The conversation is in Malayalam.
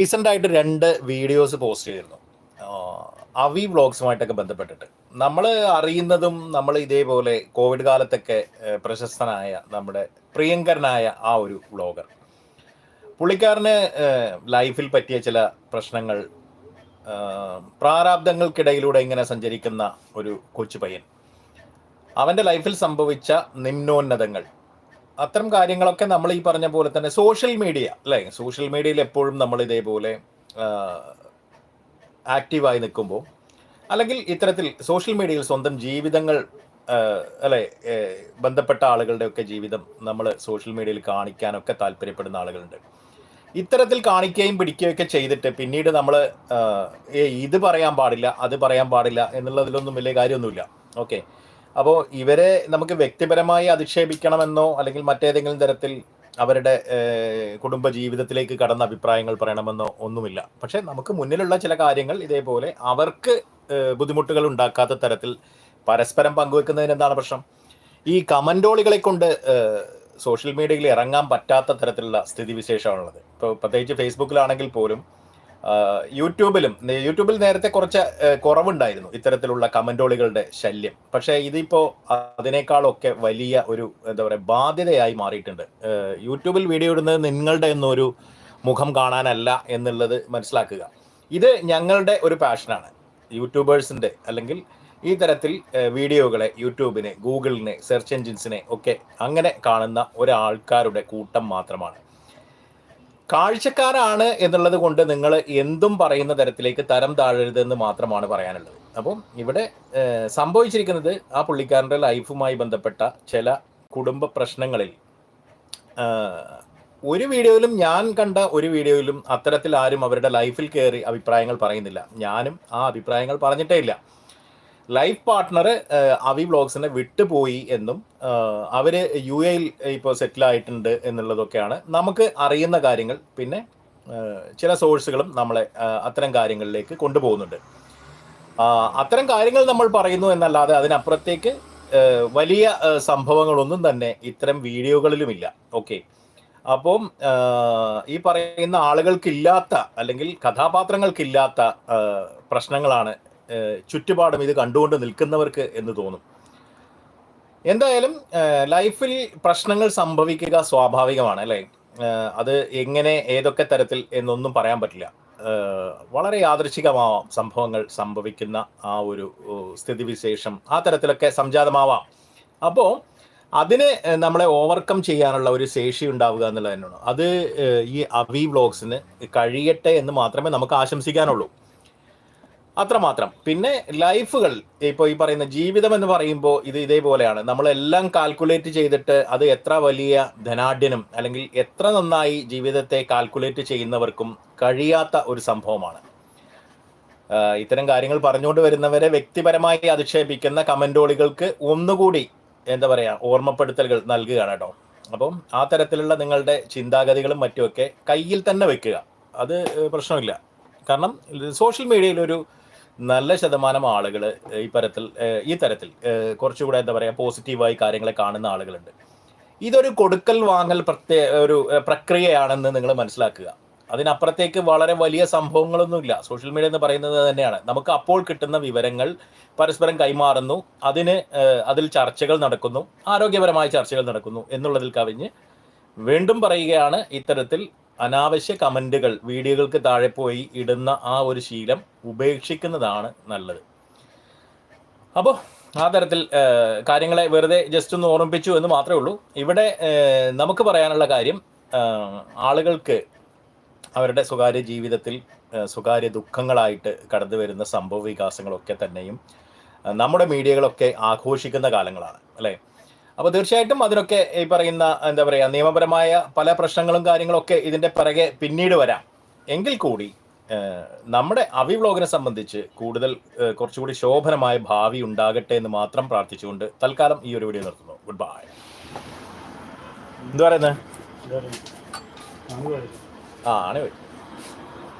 റീസെന്റ് ആയിട്ട് രണ്ട് വീഡിയോസ് പോസ്റ്റ് ചെയ്തിരുന്നു. അവി വ്ളോഗ്സുമായിട്ടൊക്കെ ബന്ധപ്പെട്ടിട്ട്. നമ്മൾ അറിയുന്നതും നമ്മൾ ഇതേപോലെ കോവിഡ് കാലത്തൊക്കെ പ്രശസ്തനായ നമ്മുടെ പ്രിയങ്കരനായ ആ ഒരു വ്ളോഗർ. പുള്ളിക്കാരന് ലൈഫിൽ പറ്റിയ ചില പ്രശ്നങ്ങൾ പ്രാരാബ്ദങ്ങൾക്കിടയിലൂടെ ഇങ്ങനെ സഞ്ചരിക്കുന്ന ഒരു കൊച്ചു പയ്യൻ. അവന്റെ ലൈഫിൽ സംഭവിച്ച നിമ്നോന്നതങ്ങൾ. അത്തരം കാര്യങ്ങളൊക്കെ നമ്മൾ ഈ പറഞ്ഞ പോലെ തന്നെ സോഷ്യൽ മീഡിയ അല്ലേ? സോഷ്യൽ മീഡിയയിൽ എപ്പോഴും നമ്മൾ ഇതേപോലെ ആക്റ്റീവായി നിൽക്കുമ്പോൾ അല്ലെങ്കിൽ ഇത്തരത്തിൽ സോഷ്യൽ മീഡിയയിൽ സ്വന്തം ജീവിതങ്ങൾ അല്ലെ ഏ, ബന്ധപ്പെട്ട ആളുകളുടെയൊക്കെ ജീവിതം നമ്മൾ സോഷ്യൽ മീഡിയയിൽ കാണിക്കാനൊക്കെ താല്പര്യപ്പെടുന്ന ആളുകളുണ്ട്. ഇത്തരത്തിൽ കാണിക്കുകയും പിടിക്കുകയൊക്കെ ചെയ്തിട്ട് പിന്നീട് നമ്മൾ ഇത് പറയാൻ പാടില്ല അത് പറയാൻ പാടില്ല എന്നുള്ളതിലൊന്നും വലിയ കാര്യമൊന്നുമില്ല. ഓക്കെ അപ്പോൾ ഇവരെ നമുക്ക് വ്യക്തിപരമായി അധിക്ഷേപിക്കണമെന്നോ അല്ലെങ്കിൽ മറ്റേതെങ്കിലും തരത്തിൽ അവരുടെ കുടുംബ ജീവിതത്തിലേക്ക് കടന്ന അഭിപ്രായങ്ങൾ പറയണമെന്നോ ഒന്നുമില്ല. പക്ഷെ നമുക്ക് മുന്നിലുള്ള ചില കാര്യങ്ങൾ ഇതേപോലെ അവർക്ക് ബുദ്ധിമുട്ടുകൾ ഉണ്ടാക്കാത്ത തരത്തിൽ പരസ്പരം പങ്കുവെക്കുന്നതിന് എന്താണ് പ്രശ്നം? ഈ കമന്റോളികളെ കൊണ്ട് സോഷ്യൽ മീഡിയയിൽ ഇറങ്ങാൻ പറ്റാത്ത തരത്തിലുള്ള സ്ഥിതിവിശേഷമാണുള്ളത്. ഇപ്പോൾ പ്രത്യേകിച്ച് ഫേസ്ബുക്കിലാണെങ്കിൽ പോലും യൂട്യൂബിലും യൂട്യൂബിൽ നേരത്തെ കുറച്ച് കുറവുണ്ടായിരുന്നു ഇത്തരത്തിലുള്ള കമന്റോളികളുടെ ശല്യം. പക്ഷേ ഇതിപ്പോ അതിനേക്കാളൊക്കെ വലിയ ഒരു എന്താ പറയുക ബാധ്യതയായി മാറിയിട്ടുണ്ട്. യൂട്യൂബിൽ വീഡിയോ ഇടുന്നത് നിങ്ങളുടെ എന്നൊരു മുഖം കാണാനല്ല എന്നുള്ളത് മനസ്സിലാക്കുക. ഇത് ഞങ്ങളുടെ ഒരു പാഷനാണ്. യൂട്യൂബേഴ്സിന്റെ അല്ലെങ്കിൽ ഈ തരത്തിൽ വീഡിയോകളെ യൂട്യൂബിനെ ഗൂഗിളിനെ സെർച്ച് എൻജിൻസിനെ ഒക്കെ അങ്ങനെ കാണുന്ന ഒരാൾക്കാരുടെ കൂട്ടം മാത്രമാണ്. കാഴ്ചക്കാരാണ് എന്നുള്ളത് കൊണ്ട് നിങ്ങൾ എന്തും പറയുന്ന തരത്തിലേക്ക് തരം താഴരുതെന്ന് മാത്രമാണ് പറയാനുള്ളത്. അപ്പം ഇവിടെ സംഭവിച്ചിരിക്കുന്നത് ആ പുള്ളിക്കാരന്റെ ലൈഫുമായി ബന്ധപ്പെട്ട ചില കുടുംബ പ്രശ്നങ്ങളിൽ ഒരു വീഡിയോയിലും ഞാൻ കണ്ട ഒരു വീഡിയോയിലും അത്തരത്തിൽ ആരും അവരുടെ ലൈഫിൽ കയറി അഭിപ്രായങ്ങൾ പറയുന്നില്ല. ഞാനും ആ അഭിപ്രായങ്ങൾ പറഞ്ഞിട്ടേ ഇല്ല. ലൈഫ് പാർട്ട്ണർ അവി വ്ളോഗ്സിനെ വിട്ടുപോയി എന്നും അവർ യു എയിൽ ഇപ്പോൾ സെറ്റിൽ ആയിട്ടുണ്ട് എന്നുള്ളതൊക്കെയാണ് നമുക്ക് അറിയുന്ന കാര്യങ്ങൾ. പിന്നെ ചില സോഴ്സുകളും നമ്മളെ അത്തരം കാര്യങ്ങളിലേക്ക് കൊണ്ടുപോകുന്നുണ്ട്. അത്തരം കാര്യങ്ങൾ നമ്മൾ പറയുന്നു എന്നല്ലാതെ അതിനപ്പുറത്തേക്ക് വലിയ സംഭവങ്ങളൊന്നും തന്നെ ഇത്തരം വീഡിയോകളിലുമില്ല. ഓക്കെ. അപ്പം ഈ പറയുന്ന ആളുകൾക്കില്ലാത്ത അല്ലെങ്കിൽ കഥാപാത്രങ്ങൾക്കില്ലാത്ത പ്രശ്നങ്ങളാണ് ചുറ്റുപാടും ഇത് കണ്ടുകൊണ്ട് നിൽക്കുന്നവർക്ക് എന്ന് തോന്നും. എന്തായാലും ലൈഫിൽ പ്രശ്നങ്ങൾ സംഭവിക്കുക സ്വാഭാവികമാണ് അല്ലേ? അത് എങ്ങനെ ഏതൊക്കെ തരത്തിൽ എന്നൊന്നും പറയാൻ പറ്റില്ല. വളരെ യാദൃശികമാവാം സംഭവങ്ങൾ സംഭവിക്കുന്ന ആ ഒരു സ്ഥിതിവിശേഷം. ആ തരത്തിലൊക്കെ സംജാതമാവാം. അപ്പോൾ അതിനെ നമ്മളെ ഓവർകം ചെയ്യാനുള്ള ഒരു ശേഷി ഉണ്ടാവുക എന്നുള്ളത് തന്നെയാണ് അത് ഈ അവി വ്ളോഗ്സിന് കഴിയട്ടെ എന്ന് മാത്രമേ നമുക്ക് ആശംസിക്കാനുള്ളൂ. അത്രമാത്രം. പിന്നെ ലൈഫുകൾ. ഇപ്പോൾ ഈ പറയുന്ന ജീവിതം എന്ന് പറയുമ്പോൾ ഇത് ഇതേപോലെയാണ്. നമ്മളെല്ലാം കാൽക്കുലേറ്റ് ചെയ്തിട്ട് അത് എത്ര വലിയ ധനാഢ്യനും അല്ലെങ്കിൽ എത്ര നന്നായി ജീവിതത്തെ കാൽക്കുലേറ്റ് ചെയ്യുന്നവർക്കും കഴിയാത്ത ഒരു സംഭവമാണ്. ഇത്തരം കാര്യങ്ങൾ പറഞ്ഞുകൊണ്ട് വരുന്നവരെ വ്യക്തിപരമായി അധിക്ഷേപിക്കുന്ന കമന്റോളികൾക്ക് ഒന്നുകൂടി എന്താ പറയുക ഓർമ്മപ്പെടുത്തലുകൾ നൽകുകയാണ് കേട്ടോ. അപ്പം ആ തരത്തിലുള്ള നിങ്ങളുടെ ചിന്താഗതികളും മറ്റുമൊക്കെ കയ്യിൽ തന്നെ വെക്കുക. അത് പ്രശ്നമില്ല. കാരണം സോഷ്യൽ മീഡിയയിൽ ഒരു നല്ല ശതമാനം ആളുകൾ ഈ തരത്തിൽ ഈ തരത്തിൽ കുറച്ചുകൂടെ എന്താ പറയുക പോസിറ്റീവായി കാര്യങ്ങളെ കാണുന്ന ആളുകളുണ്ട്. ഇതൊരു കൊടുക്കൽ വാങ്ങൽ പ്രത്യേക ഒരു പ്രക്രിയയാണെന്ന് നിങ്ങൾ മനസ്സിലാക്കുക. അതിനപ്പുറത്തേക്ക് വളരെ വലിയ സംഭവങ്ങളൊന്നുമില്ല. സോഷ്യൽ മീഡിയ എന്ന് പറയുന്നത് തന്നെയാണ്. നമുക്ക് അപ്പോൾ കിട്ടുന്ന വിവരങ്ങൾ പരസ്പരം കൈമാറുന്നു. അതിന് അതിൽ ചർച്ചകൾ നടക്കുന്നു. ആരോഗ്യപരമായ ചർച്ചകൾ നടക്കുന്നു എന്നുള്ളതിൽ കവിഞ്ഞ് വീണ്ടും പറയുകയാണ് ഇത്തരത്തിൽ അനാവശ്യ കമന്റുകൾ വീഡിയോകൾക്ക് താഴെ പോയി ഇടുന്ന ആ ഒരു ശീലം ഉപേക്ഷിക്കുന്നതാണ് നല്ലത്. അപ്പോൾ ആ തരത്തിൽ കാര്യങ്ങളെ വെറുതെ ജസ്റ്റ് ഒന്ന് ഓർമ്മിപ്പിച്ചു എന്ന് മാത്രമേ ഉള്ളൂ. ഇവിടെ നമുക്ക് പറയാനുള്ള കാര്യം ആളുകൾക്ക് അവരുടെ സ്വകാര്യ ജീവിതത്തിൽ സ്വകാര്യ ദുഃഖങ്ങളായിട്ട് കടന്നു വരുന്ന സംഭവ വികാസങ്ങളൊക്കെ തന്നെയും നമ്മുടെ മീഡിയകളൊക്കെ ആഘോഷിക്കുന്ന കാലങ്ങളാണ് അല്ലേ? അപ്പോൾ തീർച്ചയായിട്ടും അതിനൊക്കെ ഈ പറയുന്ന എന്താ പറയുക നിയമപരമായ പല പ്രശ്നങ്ങളും കാര്യങ്ങളൊക്കെ ഇതിന്റെ പിറകെ പിന്നീട് വരാം. എങ്കിൽ കൂടി നമ്മുടെ അവി വ്ളോഗിനെ സംബന്ധിച്ച് കൂടുതൽ കുറച്ചുകൂടി ശോഭനമായ ഭാവി ഉണ്ടാകട്ടെ എന്ന് മാത്രം പ്രാർത്ഥിച്ചുകൊണ്ട് തൽക്കാലം ഈ ഒരു വീഡിയോ നിർത്തുന്നു. ഗുഡ് ബൈ എന്താ പറയുന്നത് ആ ആണ്